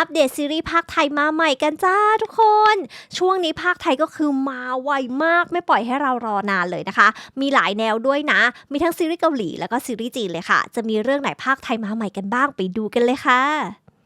อัปเดตซีรีส์ภาคไทยมาใหม่กันจ้าทุกคน ช่วงนี้ภาคไทยก็คือมาไวมากไม่ปล่อยให้เรารอนานเลยนะคะ มีหลายแนวด้วยนะ มีทั้งซีรีส์เกาหลีแล้วก็ซีรีส์จีนเลยค่ะ จะมีเรื่องไหนภาคไทยมาใหม่กันบ้างไปดูกันเลยค่ะ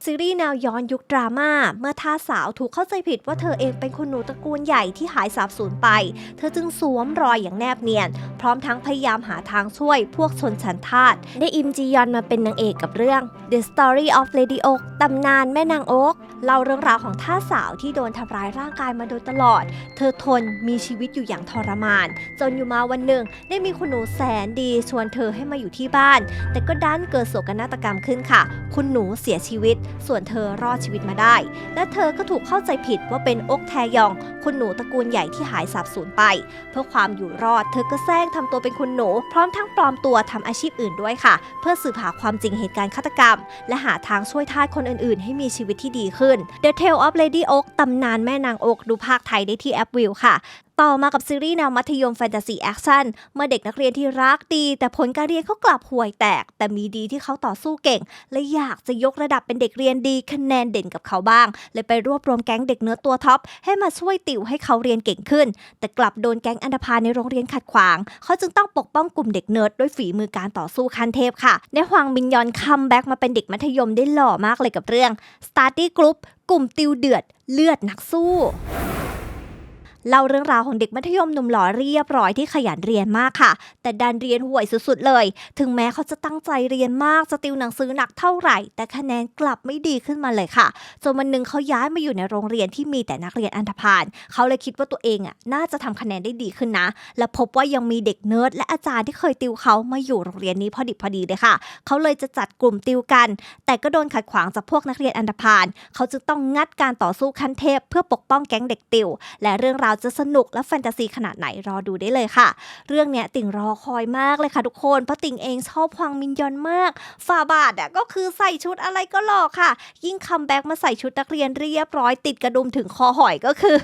ซีรีส์แนวย้อนยุคดราม่าเมื่อท่าสาวถูกเข้าใจผิดว่าเธอเองเป็นคนหนูตระกูลใหญ่ที่หายสาบสูญไป เธอจึงสวมรอยอย่างแนบเนียน พร้อมทั้งพยายามหาทางช่วยพวกชนชั้นทาสได้อิมจียอนมาเป็นนางเอกกับเรื่อง The Story of Lady Oak ตำนานแม่นางโอ๊กเล่าเรื่องราวของท่าสาวที่โดนทำร้ายร่างกายมาโดยตลอด เธอทนมีชีวิตอยู่อย่างทรมาน จนอยู่มาวันหนึ่ง ได้มีคุณหนูแสนดีชวนเธอให้มาอยู่ที่บ้าน แต่ก็ดันเกิดโศกนาฏกรรมขึ้นค่ะ คุณหนูเสียชีวิตส่วนเธอรอดชีวิตมาได้ และเธอก็ถูกเข้าใจผิดว่าเป็นอกแทยอง คุณหนูตระกูลใหญ่ที่หายสาบสูญไป เพื่อความอยู่รอด เธอก็แซงทำตัวเป็นคุณหนู พร้อมทั้งปลอมตัวทำอาชีพอื่นด้วยค่ะ เพื่อสืบหาความจริงเหตุการณ์ฆาตกรรม และหาทางช่วยทาสคนอื่น ๆ ให้มีชีวิตที่ดีขึ้น The Tale of Lady Oak ตำนานแม่นางอกดูภาคไทยได้ที่แอปวิวค่ะ ต่อมากับซีรีส์แนวมัธยมแฟนตาซีแอคชั่นเมื่อเด็กนักเรียนที่รักดี แต่ผลการเรียนเขากลับห่วยแตก แต่มีดีที่เขาต่อสู้เก่ง และอยากจะยกระดับเป็นเด็กเรียนดีคะแนนเด่นกับเขาบ้าง เลยไปรวบรวมแก๊งเด็กเนื้อตัวท็อปให้มาช่วยติวให้เขาเรียนเก่งขึ้น แต่กลับโดนแก๊งอันธพาลในโรงเรียนขัดขวาง เขาจึงต้องปกป้องกลุ่มเด็กเนิร์ดด้วยฝีมือการต่อสู้คันเทพค่ะในฮวางมินยอนคัมแบ็กมาเป็นเด็กมัธยมได้หล่อมากเลยกับเรื่อง Study Group กลุ่มติวเดือดเลือดนักสู้ เล่าเรื่องราวของเด็กมัธยมหนุ่มหล่อเรียบร้อยที่ขยันเรียนมากค่ะ แต่ดันเรียนห่วยสุดๆเลย ถึงแม้เขาจะตั้งใจเรียนมากจะติวหนังสือหนักเท่าไหร่ แต่คะแนนกลับไม่ดีขึ้นมาเลยค่ะจนวันหนึ่งเขาย้ายมาอยู่ในโรงเรียนที่มีแต่นักเรียนอันธพาลเขาเลยคิดว่าตัวเองอะน่าจะทำคะแนนได้ดีขึ้นนะ และพบว่ายังมีเด็กเนิร์ดและอาจารย์ที่เคยติวเขามาอยู่โรงเรียนนี้พอดิบพอดีเลยค่ะ เขาเลยจะจัดกลุ่มติวกัน แต่ก็โดนขัดขวางจากพวกนักเรียนอันธพาลเขาจึงต้องงัดการต่อสู้ขั้นเทพ เพื่อปกป้องแก๊งเด็กติว และเรื่องราวจะสนุกและแฟนตาซีขนาดไหนรอดูได้เลยค่ะ เรื่องเนี้ยติ่งรอคอยมากเลยค่ะทุกคนเพราะติ่งเองชอบฮวางมินยอนมากฝาบาทอะก็คือใส่ชุดอะไรก็หล่อค่ะ ยิ่งคัมแบ็กมาใส่ชุดนักเรียนเรียบร้อยติดกระดุมถึงคอหอยก็คือ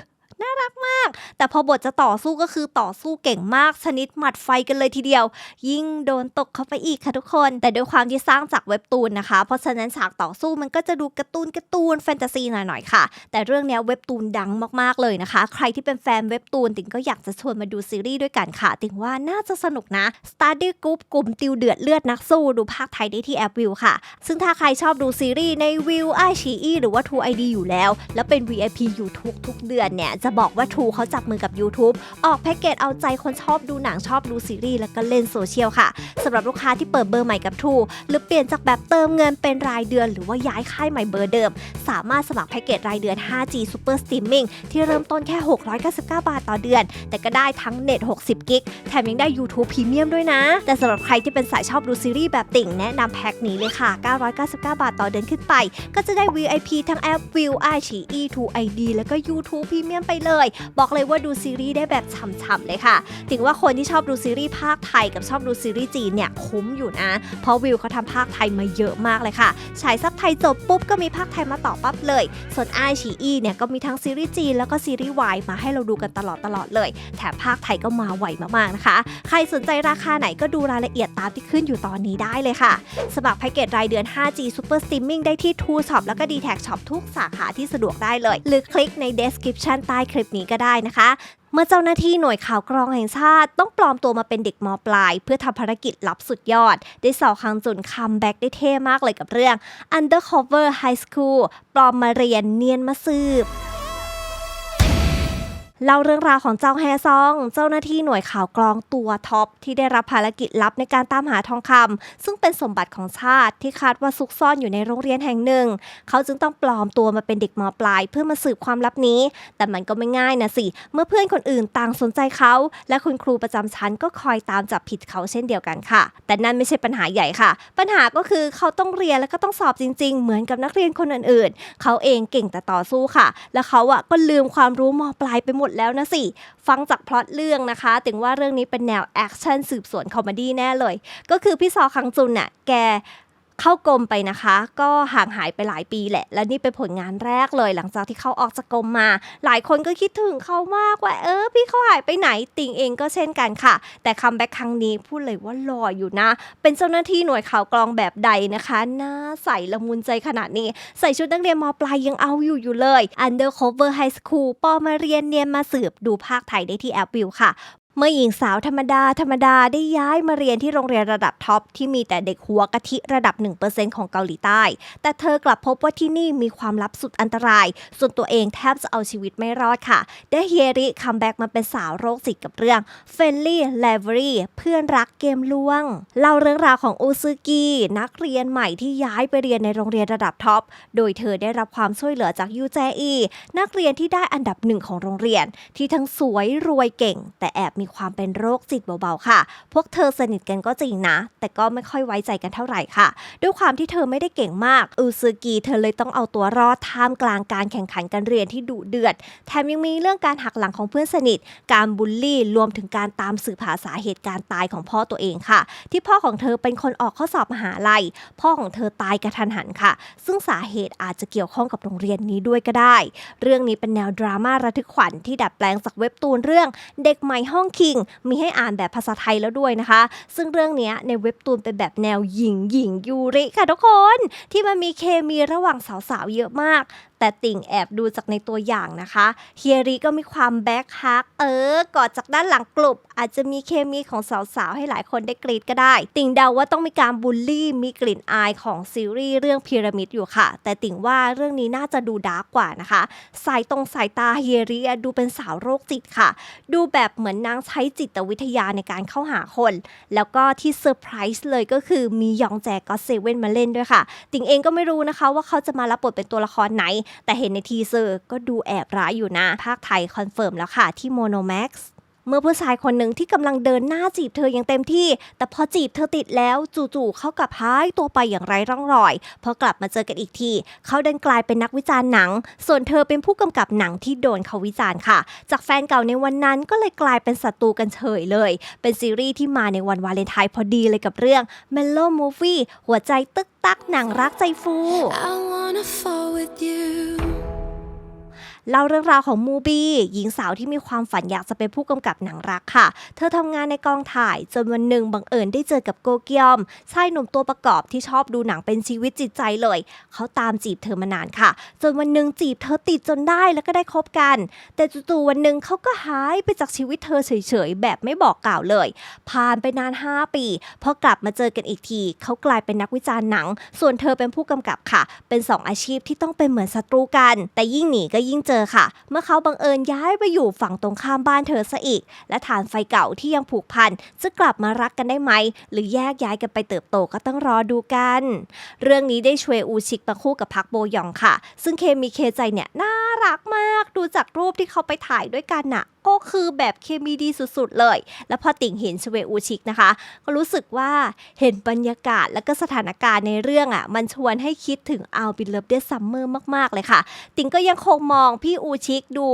แต่พอบทจะต่อสู้ก็คือต่อสู้เก่งมากชนิดหมัดไฟกันเลยทีเดียว ยิ่งโดนตกเข้าไปอีกค่ะทุกคน แต่ด้วยความที่สร้างจากเว็บตูนนะคะ เพราะฉะนั้นฉากต่อสู้มันก็จะดูการ์ตูนการ์ตูนแฟนตาซีหน่อยๆค่ะ แต่เรื่องเนี้ยเว็บตูนดังมากๆเลยนะคะ ใครที่เป็นแฟนเว็บตูนติงก็อยากจะชวนมาดูซีรีส์ด้วยกันค่ะ ติงว่าน่าจะสนุกนะ Study Group กลุ่มติวเดือดเลือดนักสู้ดูภาคไทยได้ที่แอปวิวค่ะ ซึ่งถ้าใครชอบดูซีรีส์ในวิวไอชีอีหรือว่า True ID อยู่แล้ว แล้วเป็น VIP อยู่ทุกทุกๆเดือนเนี่ยจะบอกว่า True เขาจับมือกับ YouTube ออกแพ็กเกจเอาใจคนชอบดูหนังชอบดูซีรีส์แล้วก็เล่นโซเชียลค่ะสำหรับลูกค้าที่เปิดเบอร์ใหม่กับ True หรือเปลี่ยนจากแบบเติมเงินเป็นรายเดือน หรือว่าย้ายค่ายใหม่เบอร์เดิม สามารถสมัครแพ็กเกจรายเดือน 5G Super Streaming ที่เริ่มต้นแค่ 699 บาทต่อเดือน แต่ก็ได้ทั้งเน็ต 60 กิก แถมยังได้ YouTube Premium ด้วยนะ แต่สำหรับใครที่เป็นสายชอบดูซีรีส์แบบติ่งแนะนำแพ็กนี้เลยค่ะ 999 บาทต่อเดือนขึ้นไป ก็จะได้ VIP ทั้งแอป View i ชี e 2 ID แล้วก็ YouTube Premium ไปเลย บอกเลยว่าดูซีรีส์ได้แบบฉ่ำๆเลยค่ะ ถึงว่าคนที่ชอบดูซีรีส์ภาคไทยกับชอบดูซีรีส์จีนเนี่ยคุ้มอยู่นะ เพราะวิวเขาทำภาคไทยมาเยอะมากเลยค่ะ ฉายซับไทยจบปุ๊บก็มีภาคไทยมาต่อปั๊บเลย ส่วนไอชีอีเนี่ยก็มีทั้งซีรีส์จีนแล้วก็ซีรีส์วายมาให้เราดูกันตลอดตลอดเลย แถมภาคไทยก็มาไวมากๆนะคะ ใครสนใจราคาไหนก็ดูรายละเอียดตามที่ขึ้นอยู่ตอนนี้ได้เลยค่ะ สมัครแพ็กเกจรายเดือน 5G Super Streaming ได้ที่ True Shop แล้วก็ d t แท Shop ทุกสาขาที่สะดวกได้เลย หรือคลิกใน description ใต้คลิปนี้ก็ได้นะคะ เมื่อเจ้าหน้าที่หน่วยข่าวกรองแห่งชาติ ต้องปลอมตัวมาเป็นเด็กมปลาย เพื่อทำภารกิจลับสุดยอด ได้สาวคังจุนคัมแบ็กได้เท่มากเลยกับเรื่อง Undercover High School ปลอมมาเรียนเนียนมาสืบ เล่าเรื่องราวของเจ้าแฮซอง เจ้าหน้าที่หน่วยข่าวกรองตัวท็อป ที่ได้รับภารกิจลับในการตามหาทองคำซึ่งเป็นสมบัติของชาติที่คาดว่าซุกซ่อนอยู่ในโรงเรียนแห่งหนึ่ง เขาจึงต้องปลอมตัวมาเป็นเด็กมปลาย เพื่อมาสืบความลับนี้ แต่มันก็ไม่ง่ายนะสิ เมื่อเพื่อนคนอื่นต่างสนใจเขา และคุณครูประจำชั้นก็คอยตามจับผิดเขาเช่นเดียวกันค่ะ แต่นั่นไม่ใช่ปัญหาใหญ่ค่ะ ปัญหาก็คือเขาต้องเรียนแล้วก็ต้องสอบจริง ๆ เหมือนกับนักเรียนคนอื่นๆ เขาเองเก่งแต่ต่อสู้ค่ะ และเขาอะก็ลืมความรู้มปลายไปหมดแล้วนะสิ ฟังจากพล็อตเรื่องนะคะ ถึงว่าเรื่องนี้เป็นแนวแอคชั่นสืบสวนคอมเมดี้แน่เลย ก็คือพี่ซอคังจุนน่ะแก เข้ากรมไปนะคะ ก็ห่างหายไปหลายปีแหละ และนี่เป็นผลงานแรกเลย หลังจากที่เขาออกจากกรมมา หลายคนก็คิดถึงเขามากว่า เออ พี่เขาหายไปไหนติงเองก็เช่นกันค่ะ แต่คัมแบ็กครั้งนี้พูดเลยว่าหล่ออยู่นะ เป็นเจ้าหน้าที่หน่วยข่าวกรองแบบใดนะคะหน้าใสละมุนใจขนาดนี้ ใส่ชุดนักเรียนมปลายยังเอาอยู่อยู่เลย Undercover High School ปอมาเรียนเนียนมาสืบดูภาคไทยได้ที่แอปวิวค่ะ เมื่อหญิงสาวธรรมดา ธรรมดาได้ย้ายมาเรียนที่โรงเรียนระดับท็อปที่มีแต่เด็กหัวกะทิระดับ 1%ของเกาหลีใต้ แต่เธอกลับพบว่าที่นี่มีความลับสุดอันตราย ส่วนตัวเองแทบจะเอาชีวิตไม่รอดค่ะ ได้เฮริคัมแบ็กมาเป็นสาวโรคจิตกับเรื่อง f r i e n d l y l i v e r y เพื่อนรักเกมล่วง เล่าเรื่องราวของอูซึกินักเรียนใหม่ที่ย้ายไปเรียนในโรงเรียนระดับท็อป โดยเธอได้รับความช่วยเหลือจากยูแจอีนักเรียนที่ได้อันดับหนึ่งของโรงเรียน ที่ทั้งสวยรวยเก่ง แต่แอบมีความเป็นโรคจิตเบาๆค่ะ พวกเธอสนิทกันก็จริงนะ แต่ก็ไม่ค่อยไว้ใจกันเท่าไหร่ค่ะ ด้วยความที่เธอไม่ได้เก่งมากอูซึกิเธอเลยต้องเอาตัวรอดท่ามกลางการแข่งขันการเรียนที่ดุเดือด แถมยังมีเรื่องการหักหลังของเพื่อนสนิท การบูลลี่รวมถึงการตามสืบหาสาเหตุการตายของพ่อตัวเองค่ะ ที่พ่อของเธอเป็นคนออกข้อสอบมหาลัย พ่อของเธอตายกระทันหันค่ะ ซึ่งสาเหตุอาจจะเกี่ยวข้องกับโรงเรียนนี้ด้วยก็ได้ เรื่องนี้เป็นแนวดราม่าระทึกขวัญที่ดัดแปลงจากเว็บตูนเรื่อง เด็กใหม่ห้องคิงมีให้อ่านแบบภาษาไทยแล้วด้วยนะคะ ซึ่งเรื่องนี้ในเว็บตูนเป็นแบบแนวหญิงหญิงยูริค่ะทุกคน ที่มันมีเคมีระหว่างสาวๆเยอะมากแต่ติ่งแอบดูจากในตัวอย่างนะคะเฮียริก็มีความแบ็คฮักเออกอดจากด้านหลังกลุ่มอาจจะมีเคมีของสาวๆ ให้หลายคนได้กรีดก็ได้ ติ่งเดาว่าต้องมีการบูลลี่มีกลิ่นอายของซีรีส์เรื่องพีระมิดอยู่ค่ะ แต่ติ่งว่าเรื่องนี้น่าจะดูดาร์กกว่านะคะ สายตรงสายตาเฮียริดูเป็นสาวโรคจิตค่ะ ดูแบบเหมือนนางใช้จิตวิทยาในการเข้าหาคน แล้วก็ที่เซอร์ไพรส์เลยก็คือมียองแจก็เซเว่นมาเล่นด้วยค่ะ ติ่งเองก็ไม่รู้นะคะว่าเขาจะมารับบทเป็นตัวละครไหน แต่เห็นในทีเซอร์ก็ดูแอบร้ายอยู่นะ ภาคไทยคอนเฟิร์มแล้วค่ะที่โมโนแม็กซ์ เมื่อผู้ชายคนหนึ่งที่กำลังเดินหน้าจีบเธออย่างเต็มที่ แต่พอจีบเธอติดแล้วจู่ๆเขากลับหายตัวไปอย่างไร้ร่องรอยพอกลับมาเจอกันอีกที เขาดันกลายเป็นนักวิจารณ์หนัง ส่วนเธอเป็นผู้กำกับหนังที่โดนเขาวิจารณ์ค่ะ จากแฟนเก่าในวันนั้นก็เลยกลายเป็นศัตรูกันเฉยเลย เป็นซีรีส์ที่มาในวันวาเลนไทน์พอดีเลยกับเรื่อง Mellow Movie หัวใจตึกตักหนังรักใจฟู I wanna fall with you. เล่าเรื่องราวของมูบี้หญิงสาวที่มีความฝันอยากจะเป็นผู้กำกับหนังรักค่ะ เธอทำงานในกองถ่ายจนวันหนึ่งบังเอิญได้เจอกับโกเกียมชายหนุ่มตัวประกอบที่ชอบดูหนังเป็นชีวิตจิตใจเลย เขาตามจีบเธอมานานค่ะ จนวันหนึ่งจีบเธอติดจนได้แล้วก็ได้คบกัน แต่จู่ๆวันหนึ่งเขาก็หายไปจากชีวิตเธอเฉยๆแบบไม่บอกกล่าวเลย ผ่านไปนาน 5 ปีพอกลับมาเจอกันอีกที เขากลายเป็นนักวิจารณ์หนัง ส่วนเธอเป็นผู้กำกับค่ะ เป็นสองอาชีพที่ต้องเป็นเหมือนศัตรูกัน แต่ยิ่งหนีก็ยิ่งเจอค่ะ เมื่อเขาบังเอิญย้ายไปอยู่ฝั่งตรงข้ามบ้านเธอซะอีก และฐานไฟเก่าที่ยังผูกพันจะกลับมารักกันได้ไหม หรือแยกย้ายกันไปเติบโตก็ต้องรอดูกัน เรื่องนี้ได้ชวยอูชิกมาคู่กับพักโบยองค่ะ ซึ่งเคมีเคใจเนี่ยน่ารักมาก ดูจากรูปที่เขาไปถ่ายด้วยกันน่ะก็คือแบบเคมีดีสุดๆเลย แล้วพอติ่งเห็นชเวอูชิกนะคะ ก็รู้สึกว่าเห็นบรรยากาศและก็สถานการณ์ในเรื่องอะ มันชวนให้คิดถึงเอาบิลเลฟเดซัมเมอร์มากๆเลยค่ะ ติ่งก็ยังคงมองพี่อูชิกดู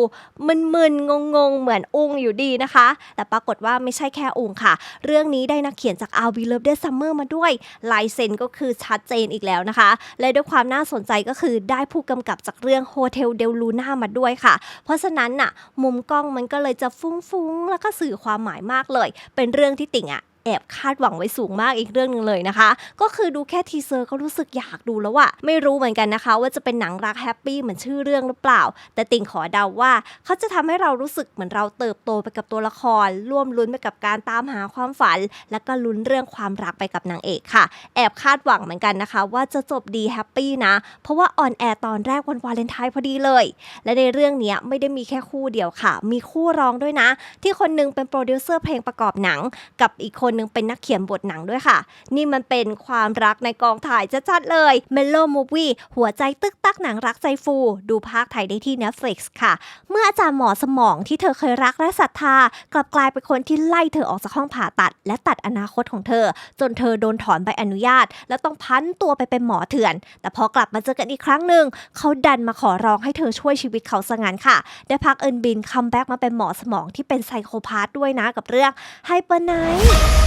มึนๆ งงๆ เหมือนอุงอยู่ดีนะคะ แต่ปรากฏว่าไม่ใช่แค่อุงค่ะ เรื่องนี้ได้นักเขียนจากเอาบิลเลฟเดซัมเมอร์มาด้วยลายเซ็นก็คือชัดเจนอีกแล้วนะคะ และด้วยความน่าสนใจก็คือได้ผู้กำกับจากเรื่องโฮเทลเดลลูน่ามาด้วยค่ะ เพราะฉะนั้นน่ะมุมกล้องมันก็็เลยจะฟุ้งๆ แล้วก็สื่อความหมายมากเลย เป็นเรื่องที่ติ่งอะ แอบคาดหวังไว้สูงมากอีกเรื่องหนึ่งเลยนะคะ ก็คือดูแค่ทีเซอร์ก็รู้สึกอยากดูแล้วอะไม่รู้เหมือนกันนะคะ ว่าจะเป็นหนังรักแฮปปี้เหมือนชื่อเรื่องหรือเปล่า แต่ติ่งขอเดาว่า เขาจะทำให้เรารู้สึกเหมือนเราเติบโตไปกับตัวละคร ร่วมลุ้นไปกับการตามหาความฝัน แล้วก็ลุ้นเรื่องความรักไปกับนางเอกค่ะ แอบคาดหวังเหมือนกันนะคะ ว่าจะจบดีแฮปปี้นะ เพราะว่าออนแอร์ตอนแรกวันวาเลนไทน์พอดีเลย และในเรื่องนี้ไม่ได้มีแค่คู่เดียวค่ะ มีคู่รองด้วยนะ ที่คนหนึงเป็นโปรดิวเซอร์เพลงประกอบหนัง กับอีกคนหนึงเป็นนักเขียนบทหนังด้วยค่ะ นี่มันเป็นความรักในกองถ่ายชัดๆเลย Melo Movie หัวใจตึกตักหนังรักใจฟู ดูภาคไทยได้ที่ Netflix ค่ะ เมื่ออาจารย์หมอสมองที่เธอเคยรักและศรัทธา กลับกลายเป็นคนที่ไล่เธอออกจากห้องผ่าตัด และตัดอนาคตของเธอ จนเธอโดนถอนใบอนุญาต และต้องพันตัวไปเป็นหมอเถื่อน แต่พอกลับมาเจอกันอีกครั้งหนึ่งเขาดันมาขอร้องให้เธอช่วยชีวิตเขาซะงั้นค่ะ ได้พักเอินบินคัมแบ็กมาเป็นหมอสมองที่เป็นไซโคพาธด้วยนะกับเรื่องไฮเปอร์ไนท์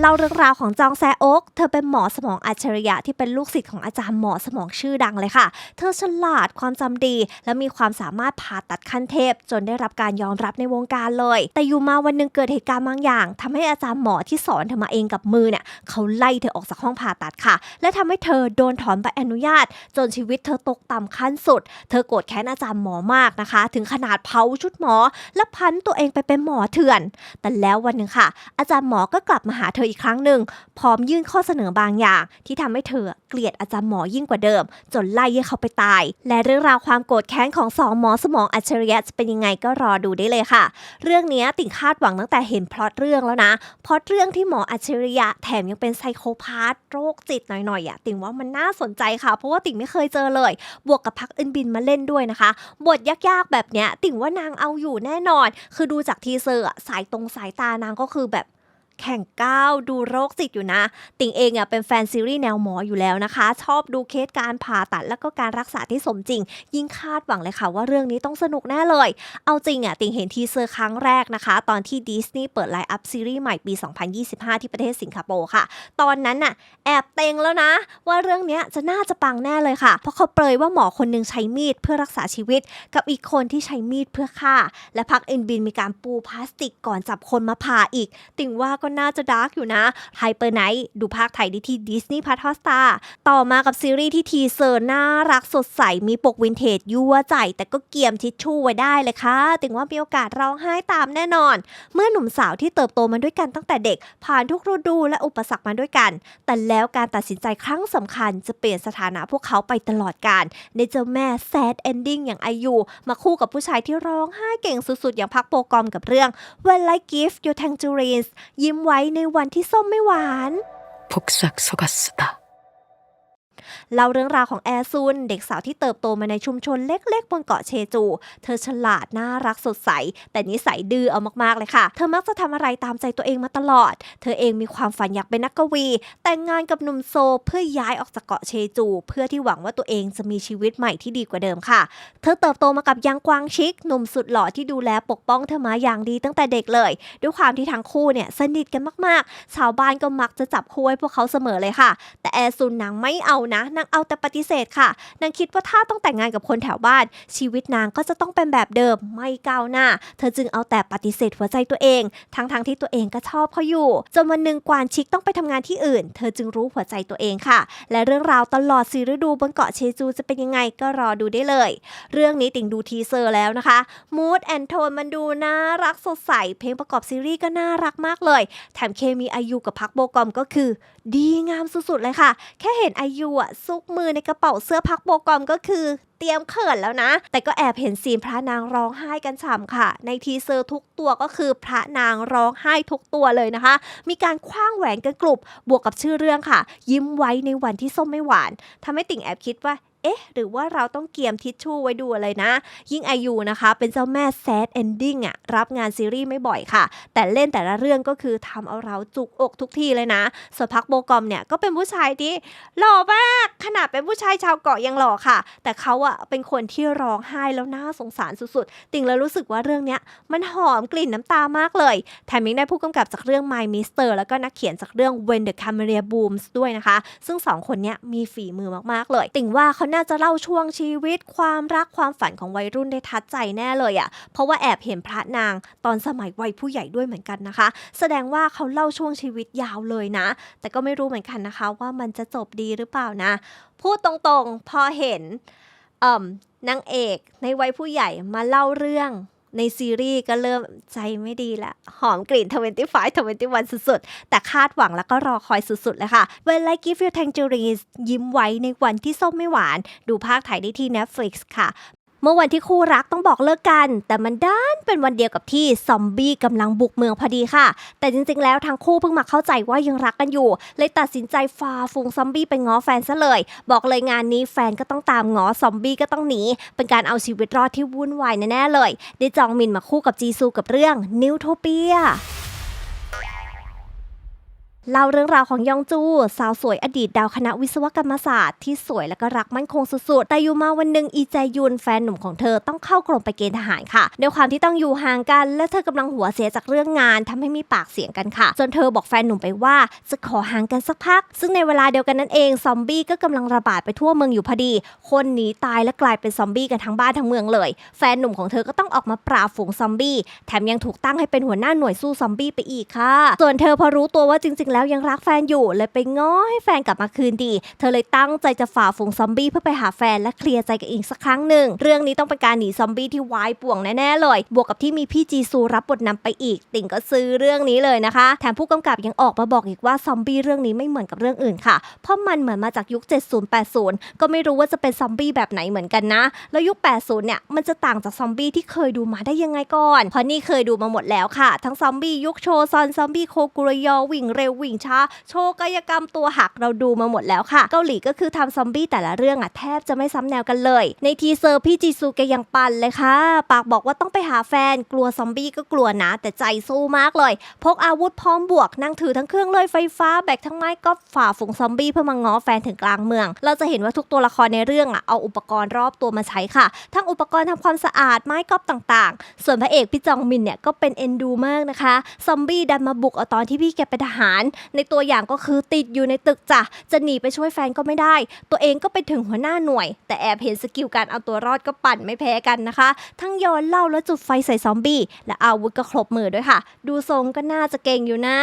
เล่าเรื่องราวของจองแซโอกเธอเป็นหมอสมองอัจฉริยะที่เป็นลูกศิษย์ของอาจารย์หมอสมองชื่อดังเลยค่ะ เธอฉลาดความจำดี และมีความสามารถผ่าตัดขั้นเทพ จนได้รับการยอมรับในวงการเลย แต่อยู่มาวันหนึ่งเกิดเหตุการณ์บางอย่างทำให้อาจารย์หมอที่สอนเธอมาเองกับมือเนี่ยเขาไล่เธอออกจากห้องผ่าตัดค่ะ และทำให้เธอโดนถอนใบอนุญาต จนชีวิตเธอตกต่ำขั้นสุด เธอโกรธแค้นอาจารย์หมอมากนะคะ ถึงขนาดเผาชุดหมอ และพันตัวเองไปเป็นหมอเถื่อน แต่แล้ววันหนึ่งค่ะ อาจารย์หมอก็กลับมาหาเธออีกครั้งหนึ่งพร้อมยื่นข้อเสนอบางอย่าง ที่ทำให้เธอเกลียดอาจารย์หมอยิ่งกว่าเดิม จนไล่ให้เขาไปตาย และเรื่องราวความโกรธแค้นของสองหมอสมองอัจฉริยะจะเป็นยังไงก็รอดูได้เลยค่ะ เรื่องนี้ติ่งคาดหวังตั้งแต่เห็นพล็อตเรื่องแล้วนะพล็อตเรื่องที่หมออัจฉริยะแถมยังเป็นไซโคพาธโรคจิตหน่อยๆอะติ่งว่ามันน่าสนใจค่ะ เพราะว่าติ่งไม่เคยเจอเลย บวกกับพักอึนบินมาเล่นด้วยนะคะ บทยากๆแบบเนี้ยติ่งว่านางเอาอยู่แน่นอน คือดูจากทีเซอร์สายตรงสายตานางก็คือแบบ แข่งก้าวดูโรคจิตอยู่นะ ติ่งเองอะเป็นแฟนซีรีส์แนวหมออยู่แล้วนะคะ ชอบดูเคสการผ่าตัดแล้วก็การรักษาที่สมจริง ยิ่งคาดหวังเลยค่ะว่าเรื่องนี้ต้องสนุกแน่เลย เอาจริงอะติ่งเห็นทีเซอร์ครั้งแรกนะคะ ตอนที่ดิสนีย์เปิดไลน์อัพซีรีส์ใหม่ปี 2025 ที่ประเทศสิงคโปร์ค่ะ ตอนนั้นน่ะแอบเต็งแล้วนะ ว่าเรื่องนี้จะน่าจะปังแน่เลยค่ะ เพราะเขาเปรยว่าหมอคนหนึงใช้มีดเพื่อรักษาชีวิต กับอีกคนที่ใช้มีดเพื่อฆ่า และพักเอ็นบินมีการปูพลาสติกก่อนจับคนมาผ่าอีก ติ่งว่าก็น่าจะดาร์กอยู่นะไฮเปอร์ไนท์ดูภาคไทยได้ที่ดิสนีย์พัทฮอสตาต่อมากับซีรีส์ที่ทีเซอร์น่ารักสดใส มีปกวินเทจยั่วใจ แต่ก็เกียมทิชชู่ไว้ได้เลยค่ะติ่งว่ามีโอกาสร้องไห้ตามแน่นอน เมื่อหนุ่มสาวที่เติบโตมาด้วยกันตั้งแต่เด็ก ผ่านทุกฤดูและอุปสรรคมาด้วยกัน แต่แล้วการตัดสินใจครั้งสำคัญจะเปลี่ยนสถานะพวกเขาไปตลอดกาลในเจ้าแม่ sad ending อย่างไอยูมาคู่กับผู้ชายที่ร้องไห้เก่งสุดๆ อย่างพักโปรกอมกับเรื่อง When I Give You Tangerines ยิ้มไว้ในวันที่ส้มไม่หวาน 복삭 소가수다. เล่าเรื่องราวของแอร์ซุน เด็กสาวที่เติบโตมาในชุมชนเล็กๆบนเกาะเชจู เธอฉลาดน่ารักสดใส แต่นิสัยดื้อเอามากๆเลยค่ะ เธอมักจะทำอะไรตามใจตัวเองมาตลอด เธอเองมีความฝันอยากเป็นนักกวี แต่งงานกับหนุ่มโซเพื่อย้ายออกจากเกาะเชจู เพื่อที่หวังว่าตัวเองจะมีชีวิตใหม่ที่ดีกว่าเดิมค่ะ เธอเติบโตมากับยังกวางชิกหนุ่มสุดหล่อที่ดูแลปกป้องเธอมาอย่างดีตั้งแต่เด็กเลย ด้วยความที่ทั้งคู่เนี่ยสนิทกันมากๆ ชาวบ้านก็มักจะจับคู่ให้พวกเขาเสมอเลยค่ะ แต่แอร์ซุนนางไม่เอานะนางเอาแต่ปฏิเสธค่ะนางคิดว่าถ้าต้องแต่งงานกับคนแถวบ้าน ชีวิตนางก็จะต้องเป็นแบบเดิมไม่ก้าวหน้า เธอจึงเอาแต่ปฏิเสธหัวใจตัวเอง ทั้งๆทที่ตัวเองก็ชอบเขาอยู่จนวันหนึ่งกวานชิกต้องไปทำงานที่อื่น เธอจึงรู้หัวใจตัวเองค่ะ และเรื่องราวตลอดสีฤดูบนเกาะเชจูจะเป็นยังไงก็รอดูได้เลย เรื่องนี้ติ่งดูทีเซอร์แล้วนะคะมูดแอนโทนมันดูน่ารักสดใสเพลงประกอบซีรีส์ก็น่ารักมากเลย แถมเคมีอายุกับพักโบกอมก็คือ ดีงามสุดๆเลยค่ะ แค่เห็นอายุอะซุกมือในกระเป๋าเสื้อพักโบกอมก็คือเตรียมเขินแล้วนะ แต่ก็แอบเห็นซีนพระนางร้องไห้กันฉ่ำค่ะ ในทีเซอร์ทุกตัวก็คือพระนางร้องไห้ทุกตัวเลยนะคะ มีการคว้างแหวนกันกลุ่มบวกกับชื่อเรื่องค่ะ ยิ้มไว้ในวันที่ส้มไม่หวานทำให้ติ่งแอบคิดว่า เอ๊ะ หรือว่าเราต้องเกียมทิชชู่ไว้ดูอะไรนะ ยิ่งอายุนะคะ เป็นเจ้าแม่ sad ending อะรับงานซีรีส์ไม่บ่อยค่ะ แต่เล่นแต่ละเรื่องก็คือทำเอาเราจุกอกทุกทีเลยนะ ส่วนพักโบกอมเนี่ย ก็เป็นผู้ชายที่หล่อมาก ขนาดเป็นผู้ชายชาวเกาะยังหล่อค่ะ แต่เขาอะเป็นคนที่ร้องไห้แล้วน่าสงสารสุดๆ ติ่งเลยรู้สึกว่าเรื่องเนี้ยมันหอมกลิ่นน้ำตามากเลย แถมยังได้ผู้กำกับจากเรื่อง My Mister แล้วก็นักเขียนจากเรื่อง When the Camera Booms ด้วยนะคะ ซึ่งสองคนเนี้ยมีฝีมือมากๆเลย ติ่งว่าเขาน่าจะเล่าช่วงชีวิต ความรักความฝันของวัยรุ่นได้ทัดใจแน่เลยอะ่ะ เพราะว่าแอบเห็นพระนางตอนสมัยวัยผู้ใหญ่ด้วยเหมือนกันนะคะ แสดงว่าเขาเล่าช่วงชีวิตยาวเลยนะ แต่ก็ไม่รู้เหมือนกันนะคะ ว่ามันจะจบดีหรือเปล่านะ พูดตรงๆพอเห็นอ่มนางเอกในวัยผู้ใหญ่มาเล่าเรื่อง ในซีรีส์ก็เริ่มใจไม่ดีละ หอมกลิ่น 25 21 สุดๆ แต่คาดหวังแล้วก็รอคอยสุดๆ เลยค่ะ When I Give You Tangerines ยิ้มไว้ในวันที่ส้มไม่หวาน ดูภาคไทยได้ที่ Netflix ค่ะ เมื่อวันที่คู่รักต้องบอกเลิกกัน แต่มันด้านเป็นวันเดียวกับที่ซอมบี้กำลังบุกเมืองพอดีค่ะ แต่จริงๆ แล้วทั้งคู่เพิ่งมาเข้าใจว่ายังรักกันอยู่ เลยตัดสินใจฟาฟูงซอมบี้ไปง้อแฟนซะเลย บอกเลยงานนี้แฟนก็ต้องตามง้อซอมบี้ก็ต้องหนี เป็นการเอาชีวิตรอดที่วุ่นวายแน่ๆเลย ได้จองมินมาคู่กับจีซูกับเรื่องนิวโทเปีย เล่าเรื่องราวของยองจู สาวสวยอดีตดาวคณะวิศวกรรมศาสตร์ที่สวยและก็รักมั่นคงสุดๆ แต่อยู่มาวันหนึ่งอีแจยุนแฟนหนุ่มของเธอต้องเข้ากรมไปเกณฑ์ทหารค่ะด้วยความที่ต้องอยู่ห่างกัน และเธอกำลังหัวเสียจากเรื่องงานทำให้มีปากเสียงกันค่ะ จนเธอบอกแฟนหนุ่มไปว่าจะขอห่างกันสักพัก ซึ่งในเวลาเดียวกันนั่นเองซอมบี้ก็กำลังระบาดไปทั่วเมืองอยู่พอดี คนหนีตายและกลายเป็นซอมบี้กันทั้งบ้านทั้งเมืองเลย แฟนหนุ่มของเธอก็ต้องออกมาปราบฝูงซอมบี้แถมยังถูกตั้งให้เป็นหัวหน้าหน่วยสู้ซอมบี้ไปอีกค่ะ ส่วนเธอพอรู้ตัวว่าจริงๆแล้วแล้วยังรักแฟนอยู่เลยไปง้อให้แฟนกลับมาคืนดี เธอเลยตั้งใจจะฝ่าฝูงซอมบี้เพื่อไปหาแฟนและเคลียร์ใจกันอีกสักครั้งหนึ่ง เรื่องนี้ต้องเป็นการหนีซอมบี้ที่วายป่วงแน่ๆเลย บวกกับที่มีพี่จีซูรับบทนำไปอีก ติ่งก็ซื้อเรื่องนี้เลยนะคะ แถมผู้กำกับยังออกมาบอกอีกว่าซอมบี้เรื่องนี้ไม่เหมือนกับเรื่องอื่นค่ะ เพราะมันเหมือนมาจากยุค 70-80 ก็ไม่รู้ว่าจะเป็นซอมบี้แบบไหนเหมือนกันนะ แล้วยุค 80 เนี่ยมันจะต่างจากซอมบี้ที่เคยดูมาได้ยังไงก่อน เพราะนี่เคยดูมาหมดแล้วค่ะ ทั้งซอมบี้ยุคโชซอนซอมบี้โคกุรยอวิ่งเร็ววิงช้า โชว์กายกรรมตัวหักเราดูมาหมดแล้วค่ะ เกาหลีก็คือทำซอมบี้แต่ละเรื่องอะแทบจะไม่ซ้ำแนวกันเลย ในทีเซอร์พี่จีซูแกยังปันเลยค่ะ ปากบอกว่าต้องไปหาแฟนกลัวซอมบี้ก็กลัวนะ แต่ใจสู้มากเลย พกอาวุธพร้อมบวกนั่งถือทั้งเครื่องเลยไฟฟ้าแบกทั้งไม้กอล์ฟฝ่าฝูงซอมบี้เพื่อมาง้อแฟนถึงกลางเมือง เราจะเห็นว่าทุกตัวละครในเรื่องอะเอาอุปกรณ์รอบตัวมาใช้ค่ะ ทั้งอุปกรณ์ทำความสะอาดไม้กอล์ฟต่างๆ ส่วนพระเอกพี่จองมินเนี่ยก็เป็นเอ็นดูมากนะคะ ซอมบี้ดันมาบุกเอาตอนที่พี่แกเป็นทหารในตัวอย่างก็คือติดอยู่ในตึกจ้ะจะหนีไปช่วยแฟนก็ไม่ได้ ตัวเองก็ไปถึงหัวหน้าหน่วย แต่แอบเห็นสกิลการเอาตัวรอดก็ปั่นไม่แพ้กันนะคะ ทั้งโยนเหล้าและจุดไฟใส่ซอมบี้และอาวุธก็ครบมือด้วยค่ะ ดูทรงก็น่าจะเก่งอยู่นะ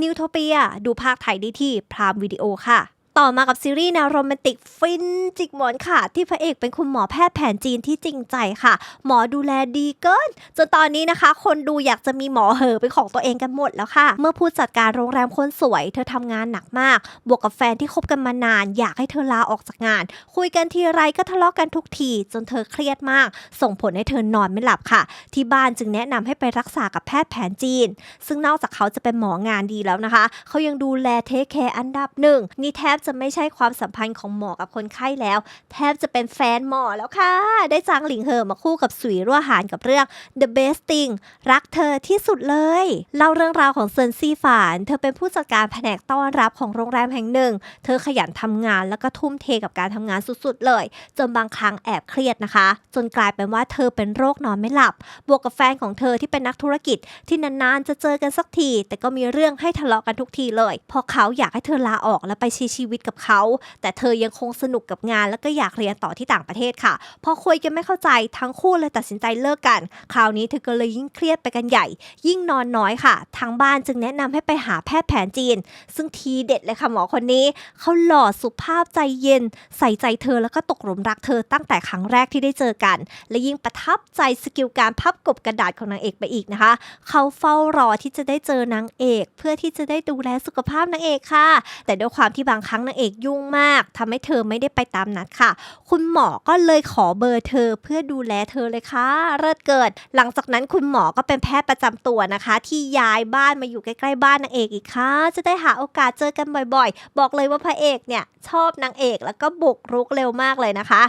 นิวโทเปียดูภาคไทยได้ที่พรามวิดีโอค่ะ ต่อมากับซีรีส์แนวโรแมนติกฟินจิกหมอนค่ะที่พระเอกเป็นคุณหมอแพทย์แผนจีนที่จริงใจค่ะ หมอดูแลดีเกิน จนตอนนี้นะคะ คนดูอยากจะมีหมอเหอเป็นของตัวเองกันหมดแล้วค่ะ เมื่อผู้จัดการโรงแรมคนสวย เธอทำงานหนักมาก บวกกับแฟนที่คบกันมานาน อยากให้เธอลาออกจากงาน คุยกันทีไรก็ทะเลาะกันทุกที จนเธอเครียดมาก ส่งผลให้เธอนอนไม่หลับค่ะ ที่บ้านจึงแนะนำให้ไปรักษากับแพทย์แผนจีน ซึ่งนอกจากเขาจะเป็นหมองานดีแล้วนะคะ เขายังดูแลเทคแคร์อันดับหนึ่งนี่แทบจะไม่ใช่ความสัมพันธ์ของหมอกับคนไข้แล้ว แทบจะเป็นแฟนหมอแล้วค่ะ ได้จางหลิงเหอมาคู่กับสุยรั่วหานกับเรื่อง The Best Thing รักเธอที่สุดเลย เล่าเรื่องราวของเซินซี่ฝาน เธอเป็นผู้จัดการแผนกต้อนรับของโรงแรมแห่งหนึ่ง เธอขยันทำงานแล้วก็ทุ่มเทกับการทำงานสุดๆเลย จนบางครั้งแอบเครียดนะคะ จนกลายเป็นว่าเธอเป็นโรคนอนไม่หลับ บวกกับแฟนของเธอที่เป็นนักธุรกิจที่นานๆจะเจอกันสักที แต่ก็มีเรื่องให้ทะเลาะกันทุกทีเลยพราะเขาอยากให้เธอลาออกและไปใช้ชีวิตกับเขา แต่เธอยังคงสนุกกับงาน แล้วก็อยากเรียนต่อที่ต่างประเทศค่ะ พอคุยกันไม่เข้าใจทั้งคู่เลยตัดสินใจเลิกกัน คราวนี้เธอก็เลยยิ่งเครียดไปกันใหญ่ ยิ่งนอนน้อยค่ะ ทางบ้านจึงแนะนำให้ไปหาแพทย์แผนจีน ซึ่งทีเด็ดเลยค่ะหมอคนนี้ เขาหล่อสุภาพใจเย็น ใส่ใจเธอแล้วก็ตกหลุมรักเธอตั้งแต่ครั้งแรกที่ได้เจอกัน และยิ่งประทับใจสกิลการพับกบกระดาษของนางเอกไปอีกนะคะ เขาเฝ้ารอที่จะได้เจอนางเอก เพื่อที่จะได้ดูแลสุขภาพนางเอกค่ะ แต่ด้วยความที่บางครั้งนางเอกยุ่งมากทำให้เธอไม่ได้ไปตามนัดค่ะ คุณหมอก็เลยขอเบอร์เธอเพื่อดูแลเธอเลยค่ะ เลิศเกิด หลังจากนั้นคุณหมอก็เป็นแพทย์ประจำตัวนะคะ ที่ย้ายบ้านมาอยู่ใกล้ ๆ บ้านนางเอกอีกค่ะ จะได้หาโอกาสเจอกันบ่อยๆ บอกเลยว่าพระเอกเนี่ยชอบนางเอกแล้วก็บุกรุกเร็วมากเลยนะคะ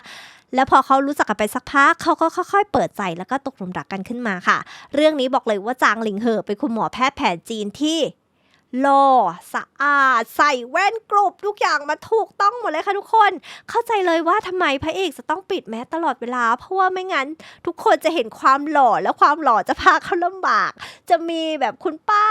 แล้วพอเขารู้จักกันไปสักพักเขาก็ค่อยๆ เปิดใจแล้วก็ตกหลุมรักกันขึ้นมาค่ะ เรื่องนี้บอกเลยว่าจางหลิงเหอเป็นคุณหมอแพทย์แผนจีนที่ หล่อสะอาด ใส่แว่นกรุบทุกอย่างมาถูกต้องหมดเลยค่ะทุกคน เข้าใจเลยว่าทำไมพระเอกจะต้องปิดแมสตลอดเวลา เพราะว่าไม่งั้น ทุกคนจะเห็นความหล่อและความหล่อจะพาเขาลำบาก จะมีแบบคุณป้า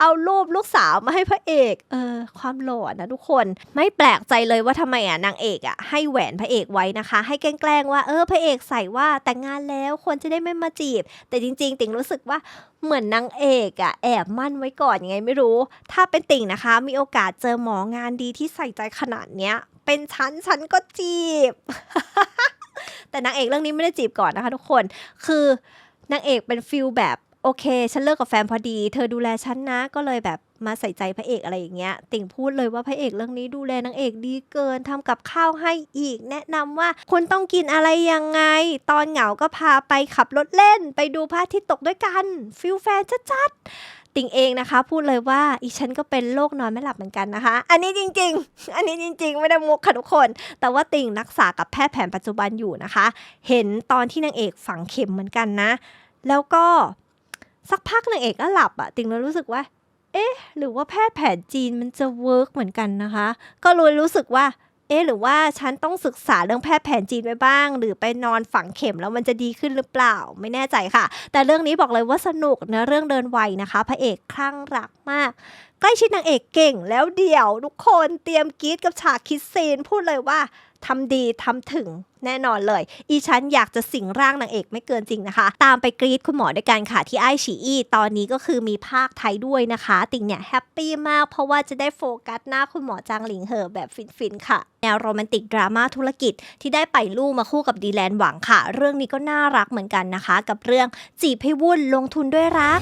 เอารูปลูกสาวมาให้พระเอกเออความหล่อนะทุกคนไม่แปลกใจเลยว่าทำไมอะนางเอกอะให้แหวนพระเอกไว้นะคะ ให้แกล้งว่าเออพระเอกใส่ว่าแต่งงานแล้วคนจะได้ไม่มาจีบ แต่จริง ๆ ติ่งรู้สึกว่า เหมือนนางเอกอะแอบมั่นไว้ก่อนยังไงไม่รู้ ถ้าเป็นติ่งนะคะ มีโอกาสเจอหมองานดีที่ใส่ใจขนาดเนี้ย เป็นชั้นชั้นก็จีบ แต่นางเอกเรื่องนี้ไม่ได้จีบก่อนนะคะทุกคน คือนางเอกเป็นฟิลแบบ โอเค ฉันเลิกกับแฟนพอดี เธอดูแลฉันนะ ก็เลยแบบมาใส่ใจพระเอกอะไรอย่างเงี้ย ติ่งพูดเลยว่าพระเอกเรื่องนี้ดูแลนางเอกดีเกินทำกับข้าวให้อีก แนะนำว่าคุณต้องกินอะไรยังไง ตอนเหงาก็พาไปขับรถเล่น ไปดูพระอาทิตย์ตกด้วยกัน ฟิลแฟนชัดๆ ติ่งเองนะคะ พูดเลยว่าอีฉันก็เป็นโรคนอนไม่หลับเหมือนกันนะคะ อันนี้จริง ๆ อันนี้จริง ๆ ไม่ได้มุกค่ะทุกคน แต่ว่าติ่งรักษากับแพทย์แผนปัจจุบันอยู่นะคะ เห็นตอนที่นางเอกฝังเข็มเหมือนกันนะ แล้วก็ สักพักหนางเอกก็หลับอะติงเลยรู้สึกว่า เอ๊ะ หรือว่าแพทย์แผนจีนมันจะเวิร์กเหมือนกันนะคะ ก็เลยรู้สึกว่า เอ๊ะ หรือว่าฉันต้องศึกษาเรื่องแพทย์แผนจีนไว้บ้าง หรือไปนอนฝังเข็มแล้วมันจะดีขึ้นหรือเปล่า ไม่แน่ใจค่ะ แต่เรื่องนี้บอกเลยว่าสนุกเนื้อเรื่องเดินไวนะคะ พระเอกคลั่งรักมาก ใกล้ชิดนางเอกเก่งแล้วเดี่ยวทุกคนเตรียมกีดกับฉากคิดซีนพูดเลยว่า ทำดีทำถึงแน่นอนเลย อีฉันอยากจะสิงร่างนางเอกไม่เกินจริงนะคะ ตามไปกรีดคุณหมอด้วยกันค่ะที่ไอฉีอีตอนนี้ก็คือมีภาคไทยด้วยนะคะ ติ่งเนี่ยแฮปปี้มากเพราะว่าจะได้โฟกัสหน้าคุณหมอจางหลิงเหอแบบฟินๆค่ะแนวโรแมนติกดราม่าธุรกิจที่ได้ไปลู่มาคู่กับดีแลนหวังค่ะ เรื่องนี้ก็น่ารักเหมือนกันนะคะ กับเรื่องจีบให้วุ่นลงทุนด้วยรัก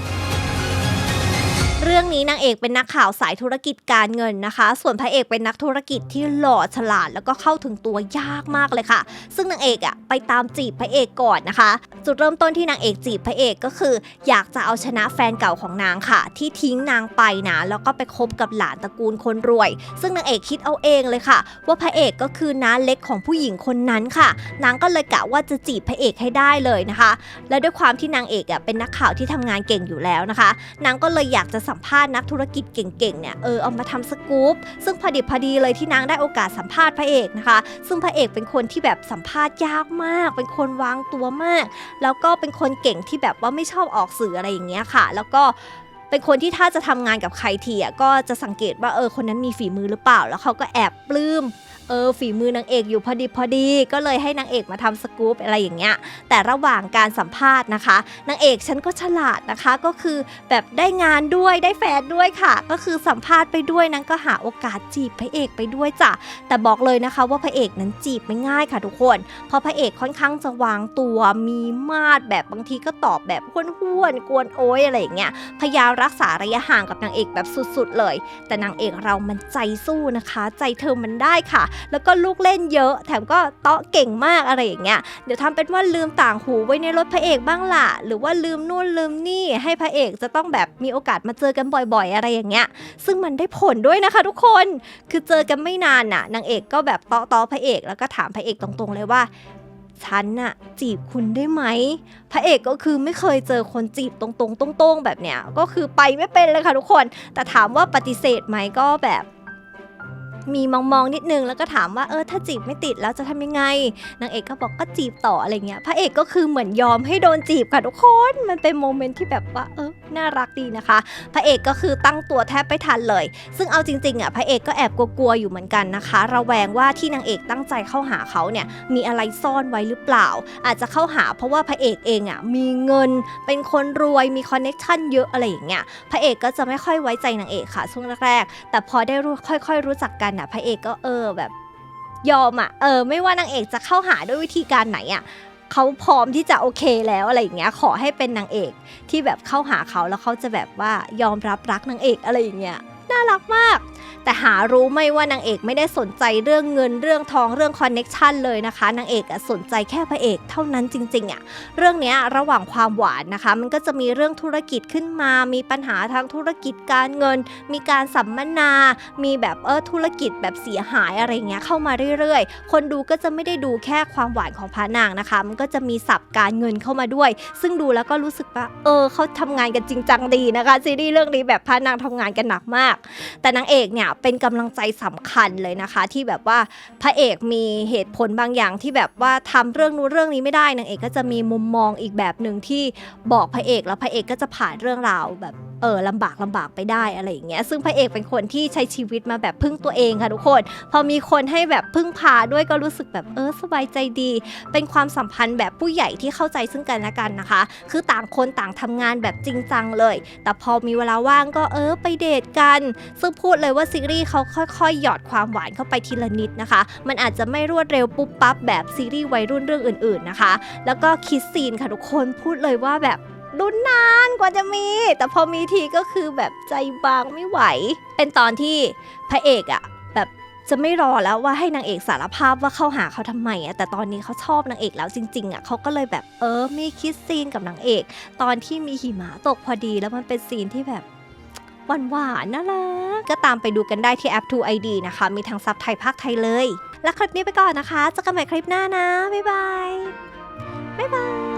เรื่องนี้นางเอกเป็นนักข่าวสายธุรกิจการเงินนะคะ ส่วนพระเอกเป็นนักธุรกิจที่หล่อฉลาดแล้วก็เข้าถึงตัวยากมากเลยค่ะ ซึ่งนางเอกอะไปตามจีบพระเอกก่อนนะคะ จุดเริ่มต้นที่นางเอกจีบพระเอกก็คือ อยากจะเอาชนะแฟนเก่าของนางค่ะ ที่ทิ้งนางไปนะแล้วก็ไปคบกับหลานตระกูลคนรวย ซึ่งนางเอกคิดเอาเองเลยค่ะ ว่าพระเอกก็คือน้าเล็กของผู้หญิงคนนั้นค่ะ นางก็เลยกะว่าจะจีบพระเอกให้ได้เลยนะคะ และด้วยความที่นางเอกอะเป็นนักข่าวที่ทำงานเก่งอยู่แล้วนะคะ นางก็เลยอยากจะสมภาษณ์นักธุรกิจเก่งๆเนี่ยเออเอามาทำสกู๊ปซึ่งพอดิบพอดีเลยที่นางได้โอกาสสัมภาษณ์พระเอกนะคะ ซึ่งพระเอกเป็นคนที่แบบสัมภาษณ์ยากมาก เป็นคนวางตัวมาก แล้วก็เป็นคนเก่งที่แบบว่าไม่ชอบออกสื่ออะไรอย่างเงี้ยค่ะ แล้วก็เป็นคนที่ถ้าจะทำงานกับใครทีอะก็จะสังเกตว่าเออคนนั้นมีฝีมือหรือเปล่า แล้วเขาก็แอบปลื้ม เออฝีมือนางเอกอยู่พอดีพอดี ก็เลยให้นางเอกมาทำสกู๊ปอะไรอย่างเงี้ยแต่ระหว่างการสัมภาษณ์นะคะนางเอกฉันก็ฉลาดนะคะก็คือแบบได้งานด้วยได้แฟนด้วยค่ะ ก็คือสัมภาษณ์ไปด้วยนางก็หาโอกาสจีบพระเอกไปด้วยจ้ะแต่บอกเลยนะคะว่าพระเอกนั้นจีบไม่ง่ายค่ะทุกคน เพราะพระเอกค่อนข้างจะวางตัวมีมาดแบบบางทีก็ตอบแบบห้วนๆกวนโอยอะไรอย่างเงี้ยพยายามรักษาระยะห่างกับนางเอกแบบสุดๆเลย แต่นางเอกเรามันใจสู้นะคะ ใจเธอมันได้ค่ะแล้วก็ลูกเล่นเยอะ แถมก็เตาะเก่งมากอะไรอย่างเงี้ยเดี๋ยวทำเป็นว่าลืมต่างหูไว้ในรถพระเอกบ้างล่ะ หรือว่าลืมนู่นลืมนี่ให้พระเอกจะต้องแบบมีโอกาสมาเจอกันบ่อย ๆ อะไรอย่างเงี้ย ซึ่งมันได้ผลด้วยนะคะ ทุกคน คือเจอกันไม่นานน่ะ นางเอกก็แบบเตาะเตาะพระเอก แล้วก็ถามพระเอกตรงๆเลยว่าฉันน่ะจีบคุณได้ไหม พระเอกก็คือไม่เคยเจอคนจีบตรงๆตรงๆแบบเนี้ยก็คือไปไม่เป็นเลยค่ะทุกคน แต่ถามว่าปฏิเสธไหมก็แบบ มีมองๆนิดนึงแล้วก็ถามว่าเออถ้าจีบไม่ติดแล้วจะทำยังไงนางเอกก็บอกก็จีบต่ออะไรเงี้ยพระเอกก็คือเหมือนยอมให้โดนจีบค่ะทุกคนมันเป็นโมเมนต์ที่แบบว่าเออน่ารักดีนะคะ พระเอกก็คือตั้งตัวแทบไม่ทันเลย ซึ่งเอาจริงๆอะพระเอกก็แอบกลัวๆอยู่เหมือนกันนะคะ ระแวงว่าที่นางเอกตั้งใจเข้าหาเขาเนี่ยมีอะไรซ่อนไว้หรือเปล่า อาจจะเข้าหาเพราะว่าพระเอกเองอะมีเงินเป็นคนรวยมีคอนเน็กชันเยอะอะไรอย่างเงี้ยพระเอกก็จะไม่ค่อยไว้ใจนางเอกค่ะช่วงแรกๆแต่พอได้รู้ค่อยๆรู้จักกันอะ พระเอกก็เออแบบ ยอมอะเออ ไม่ว่านางเอกจะเข้าหาด้วยวิธีการไหนอะเขาพร้อมที่จะโอเคแล้วอะไรอย่างเงี้ยขอให้เป็นนางเอกที่แบบเข้าหาเขาแล้วเขาจะแบบว่ายอมรับรักนางเอกอะไรอย่างเงี้ย น่ารักมาก แต่หารู้ไม่ว่านางเอกไม่ได้สนใจเรื่องเงินเรื่องทองเรื่องคอนเน็กชันเลยนะคะ นางเอกสนใจแค่พระเอกเท่านั้นจริงๆอะเรื่องเนี้ยระหว่างความหวานนะคะ มันก็จะมีเรื่องธุรกิจขึ้นมา มีปัญหาทางธุรกิจการเงิน มีการสัมมนา มีแบบเออธุรกิจแบบเสียหายอะไรเงี้ยเข้ามาเรื่อยๆ คนดูก็จะไม่ได้ดูแค่ความหวานของพระนางนะคะ มันก็จะมีสับการเงินเข้ามาด้วย ซึ่งดูแล้วก็รู้สึกว่าเออเขาทำงานกันจริงจังดีนะคะซีรีส์เรื่องนี้แบบพระนางทำงานกันหนักมากแต่นางเอกเนี่ยเป็นกำลังใจสำคัญเลยนะคะ ที่แบบว่าพระเอกมีเหตุผลบางอย่างที่แบบว่าทำเรื่องนู้นเรื่องนี้ไม่ได้นางเอกก็จะมีมุมมองอีกแบบหนึ่งที่บอกพระเอกแล้วพระเอกก็จะผ่านเรื่องราวแบบ เออลำบากลำบากไปได้อะไรอย่างเงี้ยซึ่งพระเอกเป็นคนที่ใช้ชีวิตมาแบบพึ่งตัวเองค่ะทุกคน พอมีคนให้แบบพึ่งพาด้วยก็รู้สึกแบบเออสบายใจดี เป็นความสัมพันธ์แบบผู้ใหญ่ที่เข้าใจซึ่งกันและกันนะคะ คือต่างคนต่างทำงานแบบจริงจังเลย แต่พอมีเวลาว่างก็เออไปเดทกัน ซึ่งพูดเลยว่าซีรีส์เขาค่อยๆ หยอดความหวานเข้าไปทีละนิดนะคะ มันอาจจะไม่รวดเร็วปุ๊บปั๊บแบบซีรีส์วัยรุ่นเรื่องอื่นๆนะคะ แล้วก็คิดซีนค่ะทุกคนพูดเลยว่าแบบ ลุ้นนานกว่าจะมี แต่พอมีทีก็คือแบบใจบางไม่ไหว เป็นตอนที่พระเอกอะแบบจะไม่รอแล้วว่าให้นางเอกสารภาพว่าเข้าหาเขาทำไมอะแต่ตอนนี้เขาชอบนางเอกแล้วจริงๆอะเขาก็เลยแบบเออมีคิดซีนกับนางเอก ตอนที่มีหิมะตกพอดีแล้วมันเป็นซีนที่แบบหวานหวานน่ารักก็ตามไปดูกันได้ที่แอป 2 ID นะคะ มีทั้งซับไทยภาคไทยเลย และคลิปนี้ไปก่อนนะคะเจอกันใหม่คลิปหน้านะ บ๊ายบาย บ๊ายบาย